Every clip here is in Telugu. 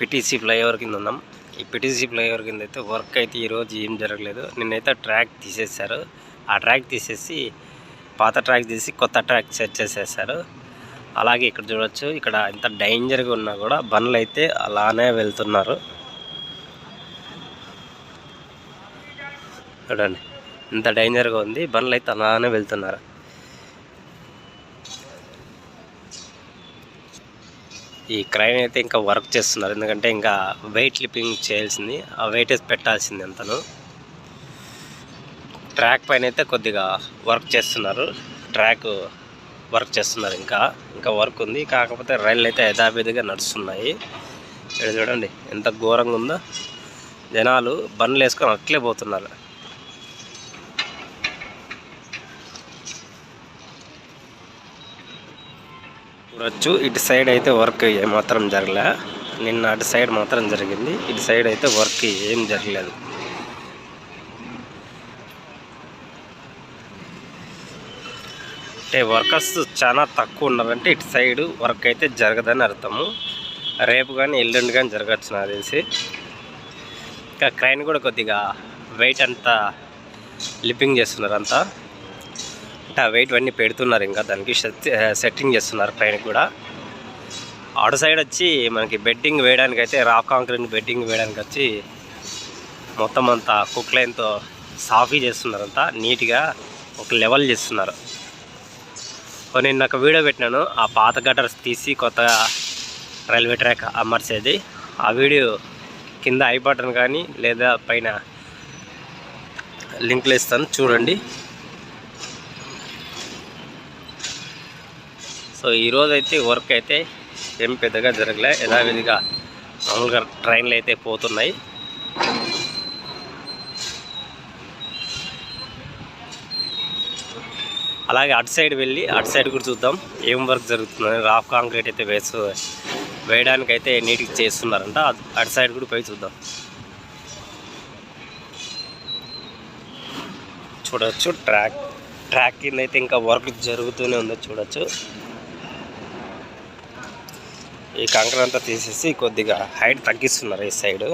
పిటీసీ ఫ్లైఓవర్ కింద ఉన్నాం. ఈ పిటీసీ ఫ్లైఓవర్ కింద అయితే వర్క్ అయితే ఈరోజు ఏం జరగలేదు. నిన్నైతే ట్రాక్ తీసేశారు. ఆ ట్రాక్ తీసేసి పాత ట్రాక్ తీసి కొత్త ట్రాక్ సెట్ చేసేసారు అలాగే ఇక్కడ చూడొచ్చు ఇక్కడ ఎంత డేంజర్గా ఉన్నా కూడా బండ్లు అయితే అలానే వెళ్తున్నారు. చూడండి ఇంత డేంజర్గా ఉంది. బండ్లు అయితే అలానే వెళ్తున్నారు. ఈ క్రైన్ అయితే ఇంకా వర్క్ చేస్తున్నారు. ఎందుకంటే ఇంకా వెయిట్ లిఫ్టింగ్ చేయాల్సింది. ఆ వెయిటేజ్ పెట్టాల్సింది అంతను. ట్రాక్ పైన అయితే కొద్దిగా వర్క్ చేస్తున్నారు. ట్రాక్ వర్క్ చేస్తున్నారు ఇంకా. ఇంకా వర్క్ ఉంది. కాకపోతే రైళ్ళు అయితే యథావిధిగా నడుస్తున్నాయి. ఇక్కడ చూడండి ఎంత ఘోరంగా ఉందో. జనాలు బండ్లు వేసుకొని అట్లే పోతున్నారు. చూడొచ్చు. ఇటు సైడ్ అయితే వర్క్ ఏమాత్రం జరగలే. నిన్న అటు సైడ్ మాత్రం జరిగింది. ఇటు సైడ్ అయితే వర్క్ ఏం జరగలేదు. అంటే వర్కర్స్ చాలా తక్కువ ఉన్నారంటే ఇటు సైడ్ వర్క్ అయితే జరగదని అర్థము. రేపు కానీ ఎల్లుండి కానీ జరగచ్చు నాకు తెలిసి. ఇంకా క్రైన్ కూడా కొద్దిగా వెయిట్ అంతా లిప్పింగ్ చేస్తున్నారు అంతా. అంటే ఆ వెయిట్ అన్నీ పెడుతున్నారు ఇంకా. దానికి సెట్- సెట్టింగ్ చేస్తున్నారు ట్రైన్ కూడా. అటు సైడ్ వచ్చి మనకి బెడ్డింగ్ వేయడానికి అయితే రాక్ కాంక్రీట్ బెడ్డింగ్ వేయడానికి వచ్చి మొత్తం అంతా కుక్ లైన్తో సాఫీ చేస్తున్నారు అంతా నీట్గా ఒక లెవెల్ చేస్తున్నారు. నేను నాకు వీడియో పెట్టినాను. ఆ పాత గటర్స్ తీసి కొత్తగా రైల్వే ట్రాక్ అమర్చేది. ఆ వీడియో కింద ఐ బటన్ కానీ లేదా పైన లింక్లు ఇస్తాను. చూడండి. సో ఈరోజు అయితే వర్క్ అయితే ఏం పెద్దగా జరగలే. యథావిధిగా మామూలుగా ట్రైన్లు అయితే పోతున్నాయి. అలాగే అటు సైడ్ వెళ్ళి అటు సైడ్ కూడా చూద్దాం ఏం వర్క్ జరుగుతుందని. రాఫ్ కాంక్రీట్ అయితే వేసు వేయడానికి అయితే నీట్గా చేస్తున్నారంట. అటు- సైడ్ కూడా పోయి చూద్దాం. చూడవచ్చు ట్రాక్ ట్రాక్ కింద అయితే ఇంకా వర్క్ జరుగుతూనే ఉందో చూడొచ్చు. ఈ కంకర అంతా తీసేసి కొద్దిగా హైట్ తగ్గిస్తున్నారు ఈ సైడు.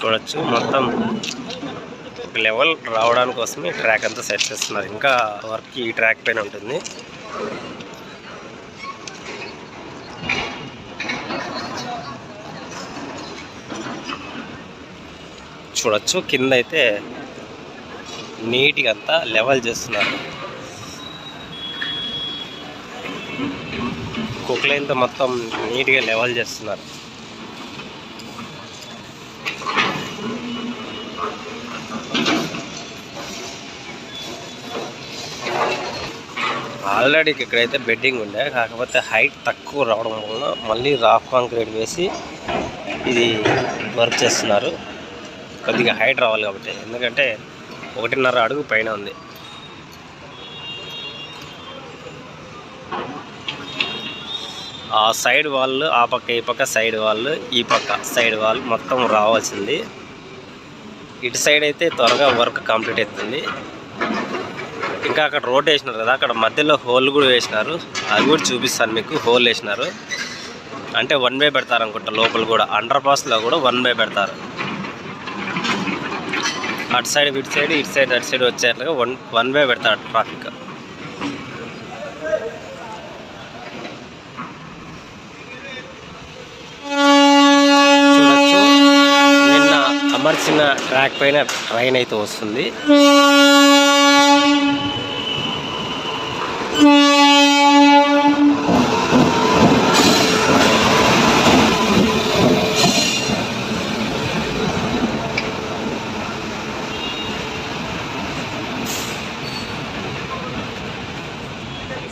చూడొచ్చు మొత్తం ఒక లెవెల్ రావడానికి కోసమే ట్రాక్ అంతా సెట్ చేస్తున్నారు. ఇంకా వర్క్ ఈ ట్రాక్ పైన ఉంటుంది. చూడొచ్చు. కింద అయితే నీట్గా అంతా లెవెల్ చేస్తున్నారు. కుక్లైన్తో మొత్తం నీట్గా లెవెల్ చేస్తున్నారు. ఆల్రెడీ ఇక్కడైతే బెడ్డింగ్ ఉండే. కాకపోతే హైట్ తక్కువ రావడం వలన మళ్ళీ రాఫ్ కాంక్రీట్ వేసి ఇది వర్క్ చేస్తున్నారు. కొద్దిగా హైట్ రావాలి కాబట్టి. ఎందుకంటే ఒకటిన్నర అడుగు పైన ఉంది. ఆ సైడ్ వాళ్ళు ఆ పక్క ఈ పక్క సైడ్ వాళ్ళు ఈ పక్క సైడ్ వాళ్ళు మొత్తం రావాల్సింది. ఇటు సైడ్ అయితే త్వరగా వర్క్ కంప్లీట్ అవుతుంది. ఇంకా అక్కడ రోడ్ వేసినారు కదా అక్కడ మధ్యలో హోల్ కూడా వేసినారు. అది కూడా చూపిస్తాను మీకు హోల్ వేసినారు. అంటే వన్ వే పెడతారు అనుకుంటా లోపల కూడా. అండర్ పాస్లో కూడా వన్ వే పెడతారు. అటు సైడ్ ఇటు సైడ్ ఇటు సైడ్ అటు సైడ్ వచ్చేట్లుగా వన్ వన్ వే పెడతాడు ట్రాఫిక్. చూడొచ్చు. నిన్న అమర్చిన ట్రాక్ పైన ట్రైన్ అయితే వస్తుంది.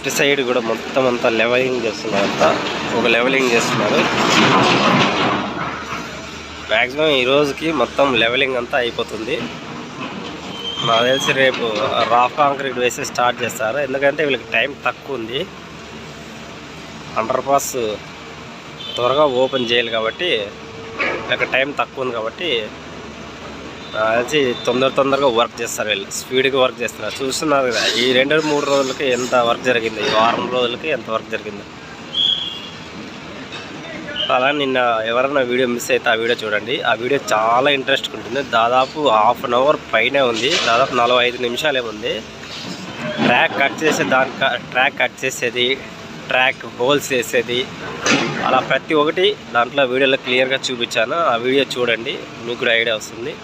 ఇటు సైడ్ కూడా మొత్తం అంతా లెవెలింగ్ చేస్తున్నారు అంతా. ఒక లెవెలింగ్ చేస్తున్నారు. మ్యాక్సిమం ఈరోజుకి మొత్తం లెవెలింగ్ అంతా అయిపోతుంది. నాకు తెలిసి రేపు రాఫ్ కాంక్రీట్ వేసి స్టార్ట్ చేస్తారు. ఎందుకంటే వీళ్ళకి టైం తక్కువ ఉంది. అండర్ పాస్ త్వరగా ఓపెన్ చేయాలి కాబట్టి వీళ్ళకి టైం తక్కువ ఉంది కాబట్టి అది తొందర తొందరగా వర్క్ చేస్తారు వీళ్ళు. స్పీడ్గా వర్క్ చేస్తున్నారు. చూస్తున్నారు కదా ఈ రెండు మూడు రోజులకి ఎంత వర్క్ జరిగింది? ఈ వారం రోజులకి ఎంత వర్క్ జరిగింది? అలా నిన్న ఎవరైనా వీడియో మిస్ అయితే ఆ వీడియో చూడండి. ఆ వీడియో చాలా ఇంట్రెస్ట్గా ఉంటుంది. దాదాపు హాఫ్ అన్ అవర్ పైనే ఉంది. దాదాపు నలభై ఐదు నిమిషాలే ఉంది. ట్రాక్ కట్ చేసే దాని ట్రాక్ కట్ చేసేది ట్రాక్ హోల్స్ వేసేది అలా ప్రతి ఒక్కటి దాంట్లో వీడియోలో క్లియర్గా చూపించాను. ఆ వీడియో చూడండి మీకు కూడా ఐడియా వస్తుంది.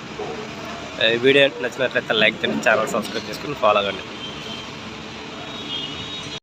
వీడియో నచ్చినట్లయితే లైక్ చేయండి ఛానల్ సబ్స్క్రైబ్ చేసుకుని ఫాలో అవ్వండి